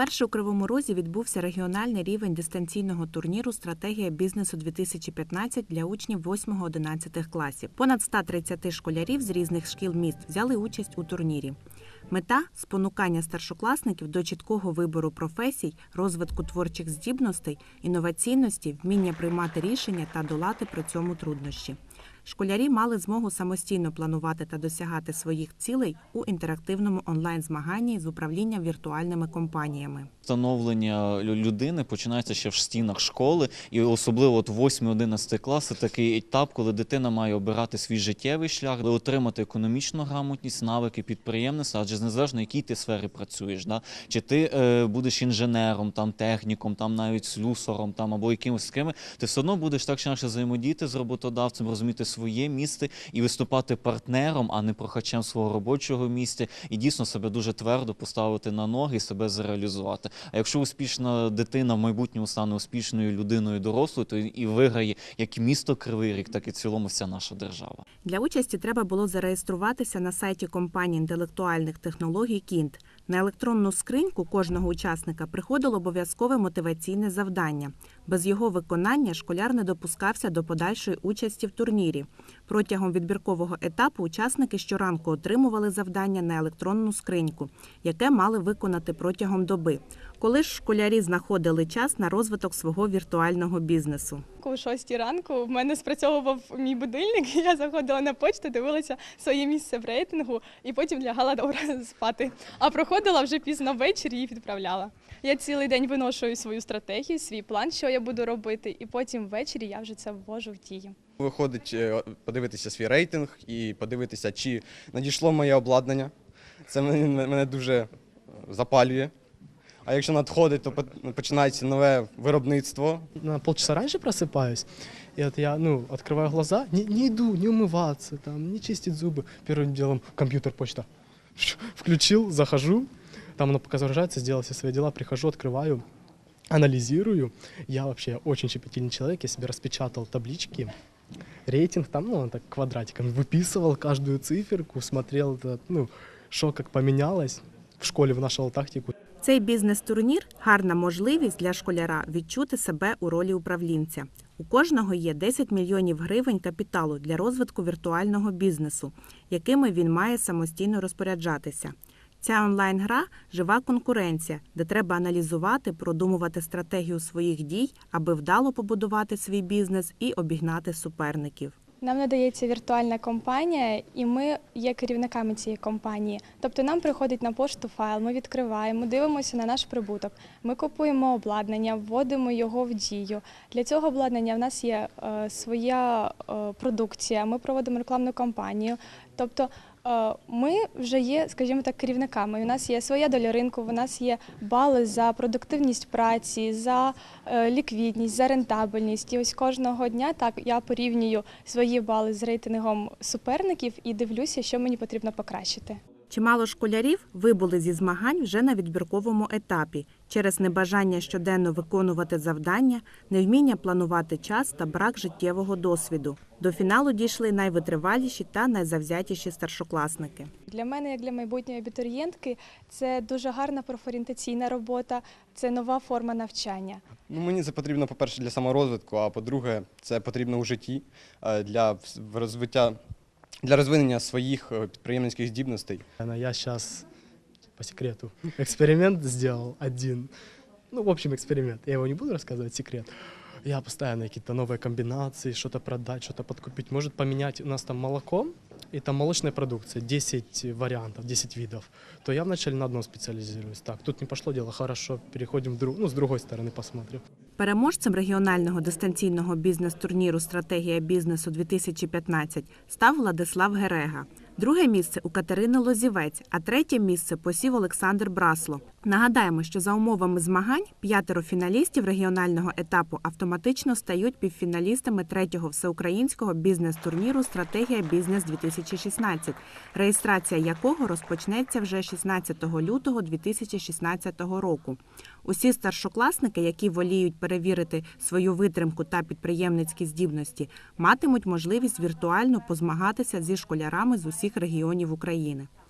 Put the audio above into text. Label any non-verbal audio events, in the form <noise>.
Вперше у Кривому Розі відбувся регіональний рівень дистанційного турніру Стратегія бізнесу 2015 для учнів 8-11 класів. Понад 130 школярів з різних шкіл міст взяли участь у турнірі. Мета спонукання старшокласників до чіткого вибору професій, розвитку творчих здібностей, інноваційності, вміння приймати рішення та долати при цьому труднощі. Школярі мали змогу самостійно планувати та досягати своїх цілей у інтерактивному онлайн-змаганні з управлінням віртуальними компаніями. Становлення людини починається ще в стінах школи, і особливо от 8-11 клас це такий етап, коли дитина має обирати свій життєвий шлях, отримати економічну грамотність, навики підприємництва, адже незалежно якій ти сфері працюєш, да? чи ти е, будеш інженером, там техніком, там навіть слюсаром, там або якимось такими, ти все одно будеш так чи інакше взаємодіяти з роботодавцем, розуміти своє місце і виступати партнером, а не прохачем свого робочого місця, і дійсно себе дуже твердо поставити на ноги і себе зареалізувати. А якщо успішна дитина в майбутньому стане успішною людиною дорослою, то і виграє як місто Кривий Ріг, так і в цілому вся наша держава. Для участі треба було зареєструватися на сайті компанії інтелектуальних технологій Кінт. На електронну скриньку кожного учасника приходило обов'язкове мотиваційне завдання. Без його виконання школяр не допускався до подальшої участі в турнірі. Протягом відбіркового етапу учасники щоранку отримували завдання на електронну скриньку, яке мали виконати протягом доби. Коли ж школярі знаходили час на розвиток свого віртуального бізнесу. О 6 ранку в мене спрацьовував мій будильник, <laughs> я заходила на почту, дивилася своє місце в рейтингу і потім лягала добре <laughs> спати. А проходила вже пізно ввечері і відправляла. Я цілий день виношую свою стратегію, свій план, що я буду робити, і потім ввечері я вже це ввожу в дію. Виходить е, подивитися свій рейтинг і подивитися, чи надійшло моє обладнання. Це мене, мене дуже е, запалює. А якщо надходить, то по- починається нове виробництво. на полчаса раньше просыпаюсь, и вот я, ну, открываю глаза, не, не иду, не умываться, там, не чистить зубы. Первым делом компьютер, почта. <laughs> Включил, захожу, там оно пока загружается, сделал все свои дела, прихожу, открываю, анализирую. Я вообще очень щепетильный человек, я себе распечатал таблички, рейтинг там, ну, он так квадратиками выписывал каждую циферку, смотрел, это, ну, что как поменялось. В школе нашел тактику, Цей бізнес-турнір гарна можливість для школяра відчути себе у ролі управлінця. У кожного є 10 мільйонів гривень капіталу для розвитку віртуального бізнесу, якими він має самостійно розпоряджатися. Ця онлайн-гра жива конкуренція, де треба аналізувати, продумувати стратегію своїх дій, аби вдало побудувати свій бізнес і обігнати суперників. Нам надається віртуальна компанія, і ми є керівниками цієї компанії. Тобто нам приходить на пошту файл, ми відкриваємо, дивимося на наш прибуток. Ми купуємо обладнання, вводимо його в дію. Для цього обладнання в нас є е, своя е, продукція. Ми проводимо рекламну кампанію. Тобто ми вже є, скажімо так, керівниками. У нас є своя доля ринку, у нас є бали за продуктивність праці, за е, ліквідність, за рентабельність. І ось кожного дня так я порівнюю свої бали з рейтингом суперників і дивлюся, що мені потрібно покращити. Чимало школярів вибули зі змагань вже на відбірковому етапі через небажання щоденно виконувати завдання, невміння планувати час та брак життєвого досвіду. До фіналу дійшли найвитриваліші та найзавзятіші старшокласники. Для мене, як для майбутньої абітурієнтки, це дуже гарна профорієнтаційна робота, це нова форма навчання. Ну, мені це потрібно, по-перше, для саморозвитку, а по-друге, це потрібно у житті е, для розвиття, для розвинення своїх е, підприємницьких здібностей. Она- Я сейчас по секрету эксперимент сделал один. Ну, в общем, эксперимент. Я его не буду рассказывать, секрет. Я постоянно какие-то новые комбинации, что-то продать, что-то подкупить. Может поменять у нас там молоко и там молочная продукция, 10 вариантов, 10 видов. То я вначале на одном специализируюсь. Так, тут не пошло дело, хорошо, переходим в друг, ну, с другой стороны посмотрим. Переможцем регіонального дистанційного бізнес-турніру Стратегія бізнесу 2015 став Владислав Герега. Друге місце у Катерини Лозівець, а третє місце посів Олександр Брасло. Нагадаємо, що за умовами змагань п'ятеро фіналістів регіонального етапу автоматично стають півфіналістами третього всеукраїнського бізнес-турніру Стратегія бізнес 2016, реєстрація якого розпочнеться вже 16 лютого 2016 року. Усі старшокласники, які воліють перевірити свою витримку та підприємницькі здібності, матимуть можливість віртуально позмагатися зі школярами з усіх регіонів України.